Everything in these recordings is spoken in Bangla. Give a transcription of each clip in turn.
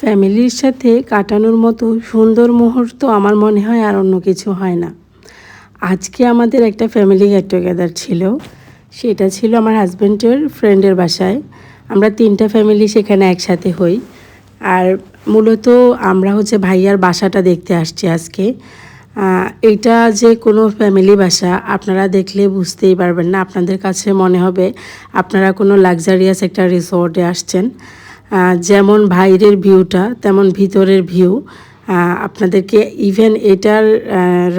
ফ্যামিলির সাথে কাটানোর মতো সুন্দর মুহূর্ত আমার মনে হয় আর অন্য কিছু হয় না। আজকে আমাদের একটা ফ্যামিলি গেট টুগেদার ছিল। সেটা ছিল আমার হাজব্যান্ডের ফ্রেন্ডের বাসায়। আমরা তিনটা ফ্যামিলি সেখানে একসাথে হই। আর মূলত আমরা হচ্ছে ভাইয়ার বাসাটা দেখতে আসছি আজকে। এটা যে কোনো ফ্যামিলি বাসা, আপনারা দেখলে বুঝতেই পারবেন না। আপনাদের কাছে মনে হবে আপনারা কোনো লাক্সারিয়াস একটা রিসোর্টে আসছেন। যেমন বাইরের ভিউটা তেমন ভিতরের ভিউ আপনাদেরকে ইভেন এটার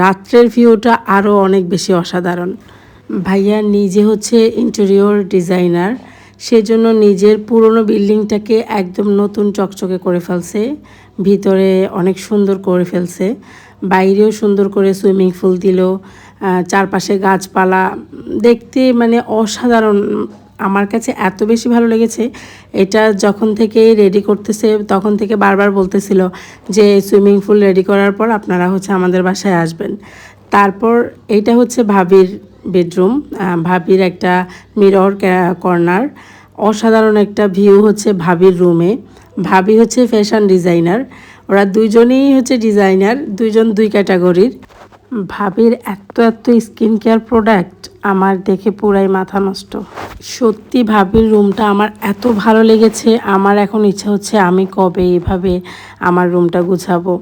রাত্রের ভিউটা আরও অনেক বেশি অসাধারণ। ভাইয়া নিজে হচ্ছে ইন্টেরিয়র ডিজাইনার সেজন্য নিজের পুরনো বিল্ডিংটাকে একদম নতুন চকচকে করে ফেলছে, ভিতরে অনেক সুন্দর করে ফেলছে, বাইরেও সুন্দর করে সুইমিং পুল দিল চারপাশে গাছপালা, দেখতে মানে অসাধারণ আমার কাছে এত বেশি ভালো লেগেছে, এটা যখন থেকে রেডি করতেছে, তখন থেকে বারবার বলতেছিল যে সুইমিং পুল রেডি করার পর আপনারা হচ্ছে আমাদের বাসায় আসবেন। তারপর এইটা হচ্ছে ভাবির বেডরুম ভাবির একটা মিরর কর্নার অসাধারণ একটা ভিউ হচ্ছে ভাবির রুমে ভাবি হচ্ছে ফ্যাশন ডিজাইনার ওরা দুইজনেই হচ্ছে ডিজাইনার দুইজন দুই ক্যাটাগরির ভাবির এত এত স্কিন কেয়ার প্রোডাক্ট আমার দেখে পুরাই মাথা নষ্ট। সত্যি ভাবির রুমটা আমার এত ভালো লেগেছে, আমার এখন ইচ্ছা হচ্ছে আমি কবে এভাবে আমার রুমটা গুছাবো,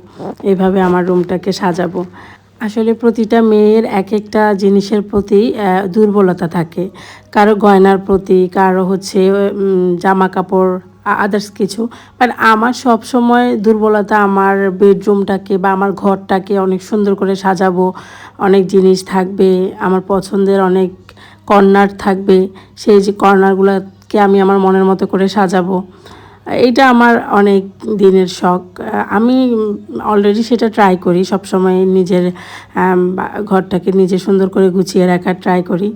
এভাবে আমার রুমটাকে সাজাবো। আসলে প্রতিটা মেয়ের এক একটা জিনিসের প্রতি দুর্বলতা থাকে। কারও গয়নার প্রতি, কারও হচ্ছে জামা কাপড় আদার্স কিছু। বাট আমার সব সময় দুর্বলতা আমার বেডরুমটাকে বা আমার ঘরটাকে অনেক সুন্দর করে সাজাবো। অনেক জিনিস থাকবে, আমার পছন্দের অনেক কর্নার থাকবে। সেই যে কর্নারগুলোকে আমি আমার মনের মতো করে সাজাবো। এইটা আমার অনেক দিনের শখ। আমি অলরেডি সেটা ট্রাই করি সব সময় নিজের ঘরটাকে নিজে সুন্দর করে গুছিয়ে রাখার ট্রাই করি।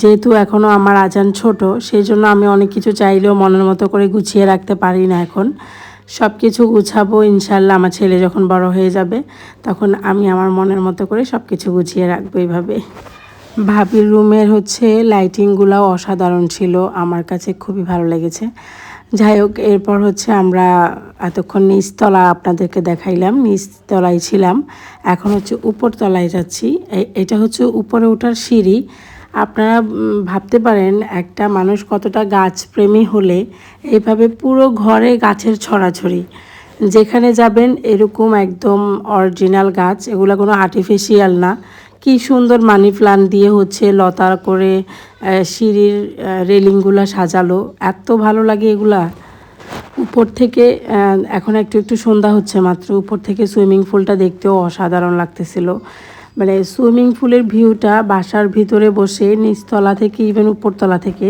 যেহেতু এখনও আমার আজান ছোট সেই জন্য আমি অনেক কিছু চাইলেও মনের মতো করে গুছিয়ে রাখতে পারি না এখন। সব কিছু গুছাবো, ইনশাল্লাহ আমার ছেলে যখন বড় হয়ে যাবে, তখন আমি আমার মনের মতো করে সব কিছু গুছিয়ে রাখব এইভাবে ভাবির রুমের হচ্ছে লাইটিংগুলোও অসাধারণ ছিল, আমার কাছে খুবই ভালো লেগেছে। যাই হোক, এরপর হচ্ছে আমরা এতক্ষণ নিচতলা আপনাদেরকে দেখাইলাম, নিচতলায় ছিলাম। এখন হচ্ছে উপরতলায় যাচ্ছি। এটা হচ্ছে উপরে ওঠার সিঁড়ি। আপনারা ভাবতে পারেন একটা মানুষ কতটা গাছপ্রেমী হলে এইভাবে পুরো ঘরে গাছের ছড়াছড়ি। যেখানে যাবেন এরকম একদম অরিজিনাল গাছ, এগুলো কোনো আর্টিফিশিয়াল না। কি সুন্দর মানি প্লান্ট দিয়ে হচ্ছে লতা করে সিঁড়ির রেলিংগুলো সাজালো। এত ভালো লাগে এগুলা। উপর থেকে এখন একটু একটু সন্ধ্যা হচ্ছে মাত্র। উপর থেকে সুইমিং পুলটা দেখতেও অসাধারণ লাগতেছিল। মানে সুইমিং পুলের ভিউটা বাসার ভিতরে বসে, নিচতলা থেকে ইভেন উপরতলা থেকে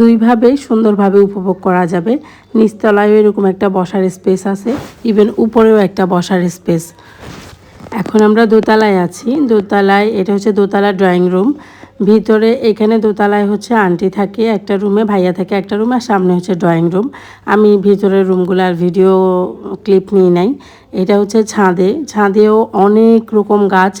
দুইভাবেই সুন্দরভাবে উপভোগ করা যাবে। নিচতলায়ও এরকম একটা বসার স্পেস আছে ইভেন উপরেও একটা বসার স্পেস। এখন আমরা দোতলায় আছি। দোতলায়, এটা হচ্ছে দোতলা ড্রয়িং রুম। ভিতরে, এখানে দোতলায় হচ্ছে আন্টি থাকে একটা রুমে, ভাইয়া থাকে একটা রুমে, আর সামনে হচ্ছে ড্রয়িং রুম। আমি ভিতরের রুমগুলোর ভিডিও ক্লিপ নিয়ে নাই। এটা হচ্ছে ছাদে। ছাদেও অনেক রকম গাছ।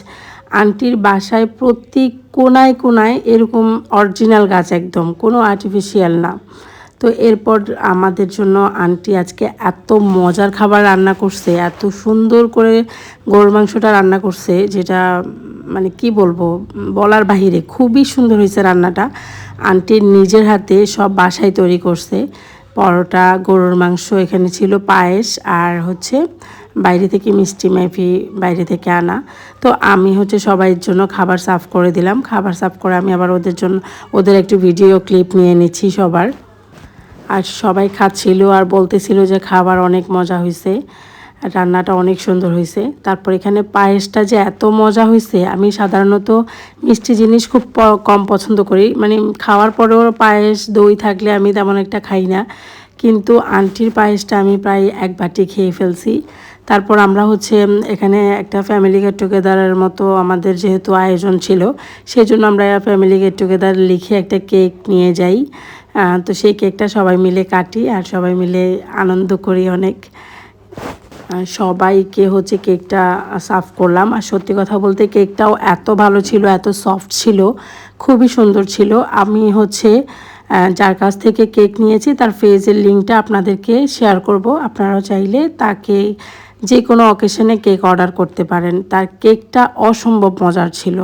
আন্টির বাসায় প্রত্যেক কোনায় কোনায় এরকম অরিজিনাল গাছ একদম, কোনো আর্টিফিশিয়াল না। তো এরপর আমাদের জন্য আন্টি আজকে এত মজার খাবার রান্না করছে, এত সুন্দর করে গরুর মাংসটা রান্না করছে, যেটা মানে কি বলব, বলার বাহিরে খুবই সুন্দর হয়েছে রান্নাটা। আন্টির নিজের হাতে সব বাসায় তৈরি করছে, পরোটা, গরুর মাংস, এখানে ছিল পায়েস আর হচ্ছে বাইরে থেকে মিষ্টি মেফি বাইরে থেকে আনা। তো আমি হচ্ছে সবাইয়ের জন্য খাবার সার্ভ করে দিলাম। খাবার সার্ভ করে আমি আবার ওদের জন্য, ওদের একটু ভিডিও ক্লিপ নিয়ে নিচ্ছি সবার। আর সবাই খাচ্ছিল আর বলতেছিল যে খাবার অনেক মজা হয়েছে রান্নাটা অনেক সুন্দর হয়েছে তারপর এখানে পায়েসটা যে এত মজা হয়েছে আমি সাধারণত মিষ্টি জিনিস খুব কম পছন্দ করি। মানে খাওয়ার পরেও পায়েস, দই থাকলে আমি তেমন একটা খাই না। কিন্তু আন্টির পায়েসটা আমি প্রায় এক বাটি খেয়ে ফেলছি। তারপর আমরা হচ্ছে এখানে একটা ফ্যামিলি গেট টুগেদারের মতো আমাদের যেহেতু আয়োজন ছিল সেই জন্য আমরা ফ্যামিলি গেট টুগেদার লিখে একটা কেক নিয়ে যাই। তো সেই কেকটা সবাই মিলে কাটি আর সবাই মিলে আনন্দ করি অনেক। সবাইকে হচ্ছে কেকটা সার্ভ করলাম। আর সত্যি কথা বলতে কেকটাও এত ভালো ছিল, এত সফট ছিল, খুবই সুন্দর ছিল। আমি হচ্ছে যার কাছ থেকে কেক নিয়েছি, তার ফেজের লিঙ্কটা আপনাদেরকে শেয়ার করব। আপনারাও চাইলে তাকে যে কোনো অকেশনে কেক অর্ডার করতে পারেন। তার কেকটা অসম্ভব মজার ছিল।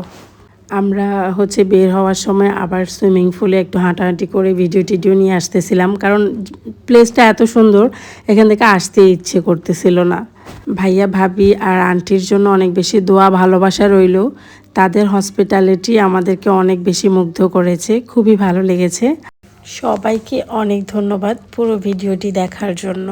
আমরা হচ্ছে বের হওয়ার সময় আবার সুইমিং পুলে একটু হাঁটাহাঁটি করে ভিডিও টিডিও নিয়ে আসতেছিলাম। কারণ প্লেসটা এত সুন্দর, এখান থেকে আসতে ইচ্ছে করতেছিল না। ভাইয়া, ভাবি আর আন্টির জন্য অনেক বেশি দোয়া, ভালোবাসা রইল। তাদের হসপিটালিটি আমাদেরকে অনেক বেশি মুগ্ধ করেছে। খুবই ভালো লেগেছে। সবাইকে অনেক ধন্যবাদ পুরো ভিডিওটি দেখার জন্য।